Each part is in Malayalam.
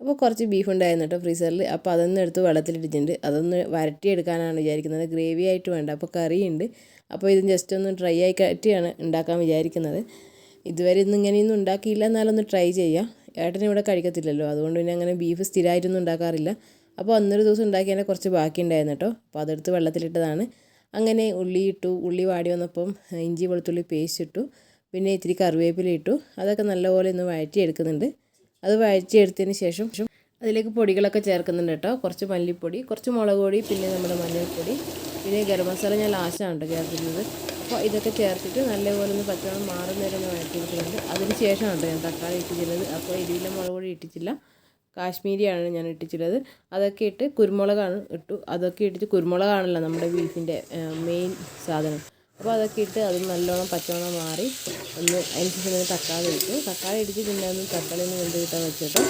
അപ്പോൾ കുറച്ച് ബീഫ് ഉണ്ടായിരുന്നു കേട്ടോ ഫ്രീസറിൽ. അപ്പോൾ അതൊന്നും എടുത്ത് വെള്ളത്തിലിട്ടിട്ടുണ്ട്. അതൊന്ന് വരട്ടിയെടുക്കാനാണ് വിചാരിക്കുന്നത്. ഗ്രേവി ആയിട്ട് വേണ്ട. അപ്പോൾ കറിയുണ്ട്. അപ്പോൾ ഇത് ജസ്റ്റ് ഒന്ന് ഡ്രൈ ആയി കറ്റിയാണ് ഉണ്ടാക്കാൻ വിചാരിക്കുന്നത്. ഇതുവരെ ഇന്ന് ഇങ്ങനെയൊന്നും ഉണ്ടാക്കിയില്ല. എന്നാലൊന്ന് ട്രൈ ചെയ്യാം. ഏട്ടൻ ഇവിടെ കഴിക്കത്തില്ലല്ലോ. അതുകൊണ്ട് പിന്നെ അങ്ങനെ ബീഫ് സ്ഥിരമായിട്ടൊന്നും ഉണ്ടാക്കാറില്ല. അപ്പോൾ അന്നൊരു ദിവസം ഉണ്ടാക്കിയതിന്റെ കുറച്ച് ബാക്കി ഉണ്ടായിരുന്നു കേട്ടോ. അപ്പോൾ അതെടുത്ത് വെള്ളത്തിലിട്ടതാണ്. അങ്ങനെ ഉള്ളി ഇട്ടു. ഉള്ളി വാടി വന്നപ്പം ഇഞ്ചി വെളുത്തുള്ളി പേസ്റ്റ് ഇട്ടു. പിന്നെ ഇത്തിരി കറിവേപ്പില ഇട്ടു. അതൊക്കെ നല്ലപോലെ ഒന്ന് വഴറ്റി എടുക്കുന്നുണ്ട് അത് വഴറ്റിയെടുത്തതിന് ശേഷം അതിലേക്ക് പൊടികളൊക്കെ ചേർക്കുന്നുണ്ട് കേട്ടോ. കുറച്ച് മല്ലിപ്പൊടി കുറച്ച് മുളക് പൊടി പിന്നെ നമ്മുടെ മഞ്ഞൾപ്പൊടി പിന്നെ ഗരം മസാല ഞാൻ ലാസ്റ്റാണ് കേട്ടോ ചേർക്കുന്നത് അപ്പോൾ ഇതൊക്കെ ചേർത്തിട്ട് നല്ലപോലെ ഒന്ന് പച്ചവെള്ളം മാറുന്നേരം ഒന്ന് വഴറ്റിയെടുക്കുന്നുണ്ട്. അതിന് ശേഷമാണ് ഞാൻ തക്കാളി ഇട്ടിട്ടുള്ളത്. അപ്പോൾ എരിവില്ല മുളക് പൊടി ഇട്ടിട്ടില്ല. കാശ്മീരിയാണ് ഞാൻ ഇട്ടിട്ടുള്ളത്. അതൊക്കെ ഇട്ട് കുരുമുളകാണ് ഇട്ടു. അതൊക്കെ ഇട്ടിട്ട് കുരുമുളകാണല്ലോ നമ്മുടെ ബീഫിന്റെ മെയിൻ സാധനം. അപ്പോൾ അതൊക്കെ ഇട്ട് അത് നല്ലോണം പച്ചവണ്ണം മാറി ഒന്ന് അതിന് ശേഷം പിന്നെ തക്കാളി ഇട്ടു. തക്കാളി ഇടിച്ച് പിന്നെ ഒന്ന് തക്കാളി ഒന്ന് വെന്ത് കിട്ടാൻ വെച്ചിട്ട്.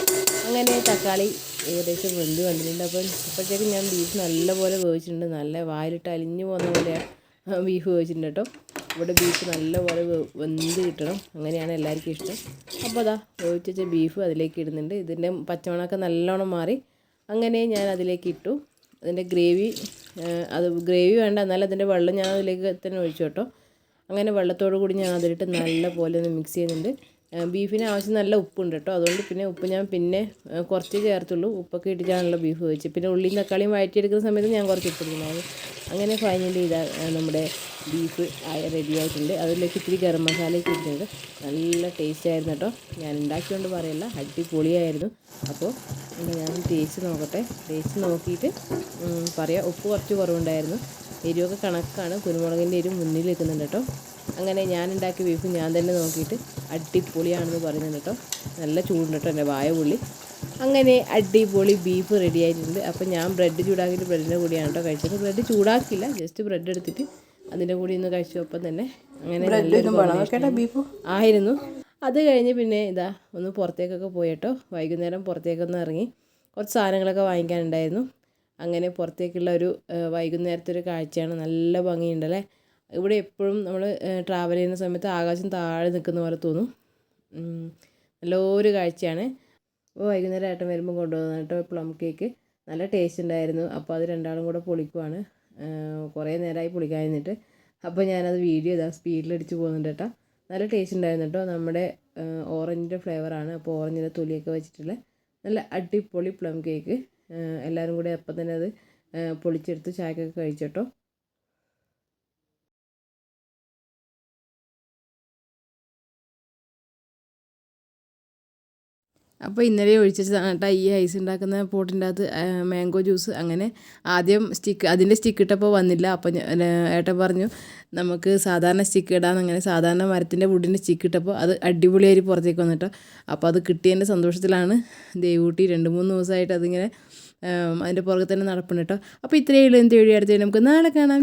അങ്ങനെ തക്കാളി ഏകദേശം വെന്ത് കണ്ടിട്ടുണ്ട് അപ്പോൾ അപ്പോഴത്തേക്കും ഞാൻ ബീഫ് നല്ലപോലെ വേവിച്ചിട്ടുണ്ട്. നല്ല വായിലിട്ട് അലിഞ്ഞു പോകുന്ന പോലെ ബീഫ് വേവിച്ചിട്ടുണ്ട് കേട്ടോ. ഇവിടെ ബീഫ് നല്ലപോലെ വെന്ത് കിട്ടണം. അങ്ങനെയാണ് എല്ലാവർക്കും ഇഷ്ടം. അപ്പോൾ അതാ വേവിച്ച ബീഫ് അതിലേക്ക് ഇടുന്നുണ്ട്. ഇതിന്റെ പച്ചമണമൊക്കെ നല്ലോണം മാറി. അങ്ങനെ ഞാൻ അതിലേക്ക് ഇട്ടു. അതിന്റെ ഗ്രേവി അത് ഗ്രേവി വേണ്ട എന്നാലും അതിന്റെ വെള്ളം ഞാൻ അതിലേക്ക് തന്നെ ഒഴിച്ചു കേട്ടോ. അങ്ങനെ വെള്ളത്തോടു കൂടി ഞാൻ അതിലിട്ട് നല്ല പോലെ ഒന്ന് മിക്സ് ചെയ്യുന്നുണ്ട്. ബീഫിന് ആവശ്യം നല്ല ഉപ്പുണ്ട് കേട്ടോ. അതുകൊണ്ട് പിന്നെ ഉപ്പ് ഞാൻ പിന്നെ കുറച്ച് ചേർത്തുള്ളൂ. ഉപ്പൊക്കെ ഇട്ടിട്ടാണല്ലോ ബീഫ് വെച്ച് പിന്നെ ഉള്ളിയും തക്കാളിയും വഴറ്റിയെടുക്കുന്ന സമയത്ത് ഞാൻ കുറച്ച് ഇട്ടിരുന്നു. അങ്ങനെ ഫൈനലി ഇതാ നമ്മുടെ ബീഫ് റെഡി ആയിട്ടുണ്ട്. അതിലേക്ക് ഇത്തിരി ഗരം മസാലയൊക്കെ ഇട്ടിട്ടുണ്ട്. നല്ല ടേസ്റ്റ് ആയിരുന്നു കേട്ടോ. ഞാൻ ഉണ്ടാക്കിയോണ്ട് പറയല്ല അടിപൊളിയായിരുന്നു. അപ്പോൾ ഞാൻ ടേസ്റ്റ് നോക്കട്ടെ. ടേസ്റ്റ് നോക്കിയിട്ട് പറയാം. ഉപ്പ് കുറച്ച് കുറവുണ്ടായിരുന്നു. എരിവൊക്കെ കണക്കാണ്. കുരുമുളകിന്റെ എരിവ് മുന്നിൽ നിൽക്കുന്നുണ്ട് കേട്ടോ. അങ്ങനെ ഞാൻ ഉണ്ടാക്കിയ ബീഫ് ഞാൻ തന്നെ നോക്കിയിട്ട് അടിപൊളിയാണെന്ന് പറയുന്നുണ്ട് കേട്ടോ. നല്ല ചൂടുണ്ട് കേട്ടോ എന്റെ വായ പുള്ളി. അങ്ങനെ അടിപൊളി ബീഫ് റെഡി ആയിട്ടുണ്ട്. അപ്പോൾ ഞാൻ ബ്രെഡ് ചൂടാക്കിയിട്ട് ബ്രെഡിന്റെ കൂടിയാണ് കേട്ടോ കഴിച്ചത്. ബ്രെഡ് ചൂടാക്കില്ല ജസ്റ്റ് ബ്രെഡ് എടുത്തിട്ട് അതിന്റെ കൂടി ഒന്ന് കഴിച്ചു. ഒപ്പം തന്നെ അങ്ങനെ ബീഫ് ആയിരുന്നു. അത് കഴിഞ്ഞ് പിന്നെ ഇതാ ഒന്ന് പുറത്തേക്കൊക്കെ പോയിട്ടോ വൈകുന്നേരം പുറത്തേക്കൊന്ന് ഇറങ്ങി. കുറച്ച് സാധനങ്ങളൊക്കെ വാങ്ങിക്കാനുണ്ടായിരുന്നു. അങ്ങനെ പുറത്തേക്കുള്ള ഒരു വൈകുന്നേരത്തെ ഒരു കാഴ്ചയാണ്. നല്ല ഭംഗിയുണ്ടല്ലേ? ഇവിടെ എപ്പോഴും നമ്മൾ ട്രാവൽ ചെയ്യുന്ന സമയത്ത് ആകാശം താഴെ നിൽക്കുന്ന പോലെ തോന്നും. നല്ലൊരു കാഴ്ചയാണ്. അപ്പോൾ വൈകുന്നേരം ഏട്ടൻ വരുമ്പോൾ കൊണ്ടുവന്നു കേട്ടോ പ്ലം കേക്ക് നല്ല ടേസ്റ്റ് ഉണ്ടായിരുന്നു. അപ്പോൾ അത് രണ്ടാളും കൂടെ പൊളിക്കുവാണ്. കുറേ നേരമായി പൊളിക്കാൻ നിന്നിട്ട്. അപ്പോൾ ഞാനത് വീഡിയോ ഇതാ സ്പീഡിലടിച്ച് പോകുന്നുണ്ട് കേട്ടോ. നല്ല ടേസ്റ്റ് ഉണ്ടായിരുന്നു കേട്ടോ. നമ്മുടെ ഓറഞ്ചിന്റെ ഫ്ലേവറാണ് അപ്പോൾ ഓറഞ്ചിന്റെ തൊലിയൊക്കെ വെച്ചിട്ടുള്ള നല്ല അടിപൊളി പ്ലം കേക്ക് എല്ലാവരും കൂടി അപ്പം തന്നെ അത് പൊളിച്ചെടുത്ത് ചായക്കൊക്കെ കഴിച്ചു അപ്പോൾ ഇന്നലെ ഒഴിച്ചിട്ട് ഈ ഐസ് ഉണ്ടാക്കുന്ന പോട്ടിന്റെ അകത്ത് മാംഗോ ജ്യൂസ് അങ്ങനെ ആദ്യം സ്റ്റിക്ക് അതിന്റെ സ്റ്റിക്ക് ഇട്ടപ്പോൾ വന്നില്ല. അപ്പോൾ ഏട്ടൻ പറഞ്ഞു നമുക്ക് സാധാരണ സ്റ്റിക്ക് ഇടാമെന്ന് അങ്ങനെ സാധാരണ മരത്തിന്റെ വുഡിന്റെ സ്റ്റിക്ക് ഇട്ടപ്പോൾ അത് അടിപൊളിയായി പുറത്തേക്ക് വന്നിട്ടോ. അപ്പോൾ അത് കിട്ടിയതിന്റെ സന്തോഷത്തിലാണ് ദേവൂട്ടി രണ്ട് മൂന്ന് ദിവസമായിട്ട് അതിങ്ങനെ അതിന്റെ പുറകെ തന്നെ നടപ്പുണ്ട് കേട്ടോ അപ്പോൾ ഇത്രയേ ഉള്ളൂ എന്ത് അടുത്ത് നമുക്ക് നാളെ കാണാം.